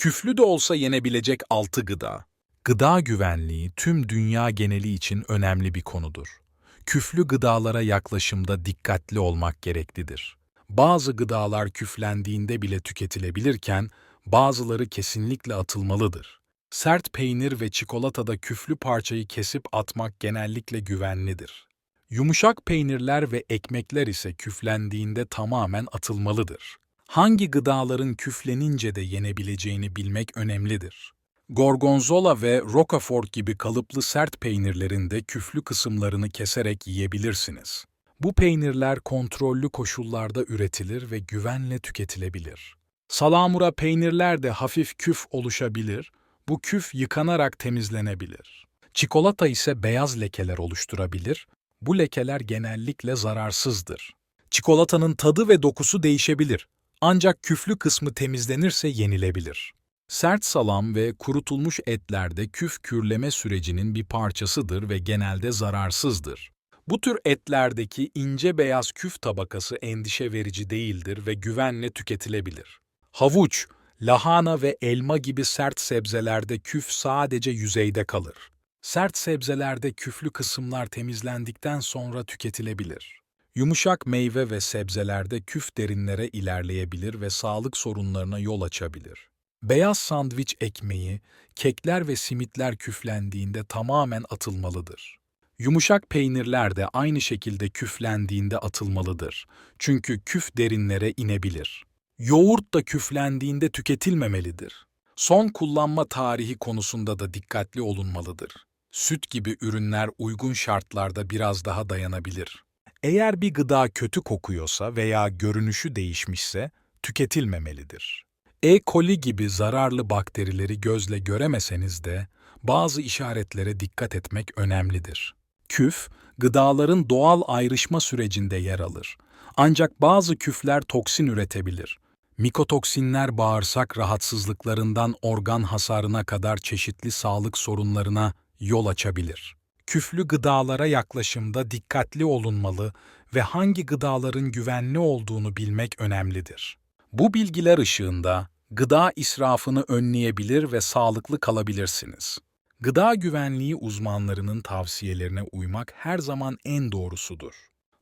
Küflü de olsa yenebilecek 6 gıda. Gıda güvenliği tüm dünya geneli için önemli bir konudur. Küflü gıdalara yaklaşımda dikkatli olmak gereklidir. Bazı gıdalar küflendiğinde bile tüketilebilirken bazıları kesinlikle atılmalıdır. Sert peynir ve çikolatada küflü parçayı kesip atmak genellikle güvenlidir. Yumuşak peynirler ve ekmekler ise küflendiğinde tamamen atılmalıdır. Hangi gıdaların küflenince de yenebileceğini bilmek önemlidir. Gorgonzola ve Roquefort gibi kalıplı sert peynirlerin de küflü kısımlarını keserek yiyebilirsiniz. Bu peynirler kontrollü koşullarda üretilir ve güvenle tüketilebilir. Salamura peynirler de hafif küf oluşabilir, bu küf yıkanarak temizlenebilir. Çikolata ise beyaz lekeler oluşturabilir, bu lekeler genellikle zararsızdır. Çikolatanın tadı ve dokusu değişebilir, ancak küflü kısmı temizlenirse yenilebilir. Sert salam ve kurutulmuş etlerde küf kürleme sürecinin bir parçasıdır ve genelde zararsızdır. Bu tür etlerdeki ince beyaz küf tabakası endişe verici değildir ve güvenle tüketilebilir. Havuç, lahana ve elma gibi sert sebzelerde küf sadece yüzeyde kalır. Sert sebzelerde küflü kısımlar temizlendikten sonra tüketilebilir. Yumuşak meyve ve sebzelerde küf derinlere ilerleyebilir ve sağlık sorunlarına yol açabilir. Beyaz sandviç ekmeği, kekler ve simitler küflendiğinde tamamen atılmalıdır. Yumuşak peynirler de aynı şekilde küflendiğinde atılmalıdır. Çünkü küf derinlere inebilir. Yoğurt da küflendiğinde tüketilmemelidir. Son kullanma tarihi konusunda da dikkatli olunmalıdır. Süt gibi ürünler uygun şartlarda biraz daha dayanabilir. Eğer bir gıda kötü kokuyorsa veya görünüşü değişmişse tüketilmemelidir. E. coli gibi zararlı bakterileri gözle göremeseniz de bazı işaretlere dikkat etmek önemlidir. Küf, gıdaların doğal ayrışma sürecinde yer alır. Ancak bazı küfler toksin üretebilir. Mikotoksinler bağırsak rahatsızlıklarından organ hasarına kadar çeşitli sağlık sorunlarına yol açabilir. Küflü gıdalara yaklaşımda dikkatli olunmalı ve hangi gıdaların güvenli olduğunu bilmek önemlidir. Bu bilgiler ışığında gıda israfını önleyebilir ve sağlıklı kalabilirsiniz. Gıda güvenliği uzmanlarının tavsiyelerine uymak her zaman en doğrusudur.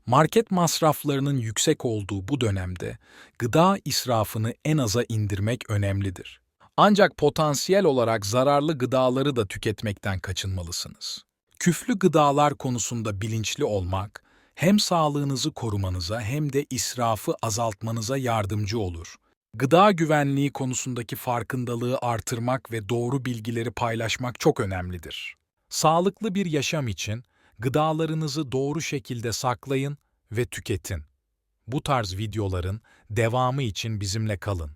Market masraflarının yüksek olduğu bu dönemde gıda israfını en aza indirmek önemlidir. Ancak potansiyel olarak zararlı gıdaları da tüketmekten kaçınmalısınız. Küflü gıdalar konusunda bilinçli olmak hem sağlığınızı korumanıza hem de israfı azaltmanıza yardımcı olur. Gıda güvenliği konusundaki farkındalığı artırmak ve doğru bilgileri paylaşmak çok önemlidir. Sağlıklı bir yaşam için gıdalarınızı doğru şekilde saklayın ve tüketin. Bu tarz videoların devamı için bizimle kalın.